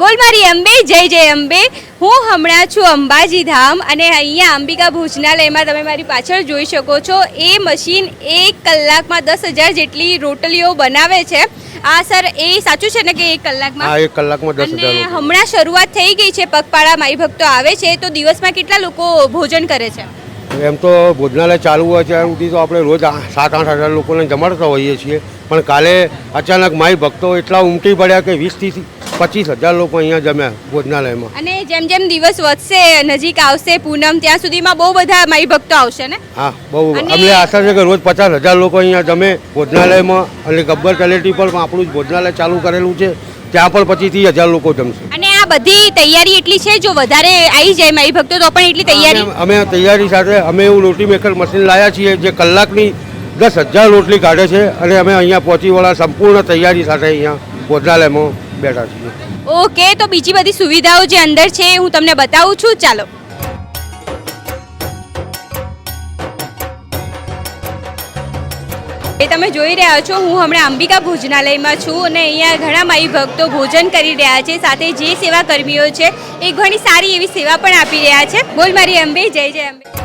બોલ મારી અંબે જય જય અંબે. હું હમણાં છું અંબાજી ધામ અને અહીંયા અંબિકા ભોજનાલયમાં તમે મારી પાછળ જોઈ શકો છો. એ મશીન એક કલાકમાં દસ હજાર જેટલી રોટલીઓ બનાવે છે. આ સર એ સાચું છે ને કે એક કલાકમાં? એક કલાકમાં દસ હજાર હમણાં શરૂઆત થઈ ગઈ છે પગપાળા માઈ ભક્તો આવે છે તો દિવસમાં કેટલા લોકો ભોજન કરે છે? એમ તો ભોજનાલય ચાલુ હોય છે સુધી તો આપણે રોજ સાત આઠ હજાર લોકોને જમાડતા હોઈએ છીએ. પણ કાલે અચાનક માઈ ભક્તો એટલા ઉમટી પડ્યા કે વીસથી પચીસ હજાર લોકો અહીંયા જમ્યા ભોજનાલયમાં. અને જેમ જેમ દિવસ વધશે નજીક આવશે પૂનમ ત્યાં સુધીમાં બહુ બધા માઈ ભક્તો આવશે ને? હા બહુ અમને આશા છે કે રોજ પચાસ હજાર લોકો અહીંયા જમે ભોજનાલયમાં. અને ગબ્બર તલેટી પર પણ આપણું જ ભોજનાલય ચાલુ કરેલું છે. ત્યાં પણ પચીસથી હજાર લોકો જમશે. અને આ બધી તૈયારી એટલી છે? જો વધારે આવી જાય મારી ભક્તો તો પણ એટલી તૈયારી? અમે તૈયારી સાથે અમે એવું રોટી મેકર મશીન લાવ્યા છીએ જે કલાકની દસ હજાર રોટલી કાઢે છે. અને અમે અહીંયા પહોંચી વળા સંપૂર્ણ તૈયારી સાથે અહીંયા ભોજનાલયમાં બેઠા છીએ ઓકે, તો બીજી બધી સુવિધાઓ જે અંદર છે હું તમને બતાવું છું. ચાલો. એ તમે જોઈ રહ્યા છો, હું હમણાં અંબિકા ભોજનાલયમાં છું અને અહીંયા ઘણા માઈ ભક્તો ભોજન કરી રહ્યા છે. સાથે જે સેવા કર્મીઓ છે, એ ઘણી સારી એવી સેવા પણ આપી રહ્યા છે. બોલ મારી અંબે, જય જય અંબે.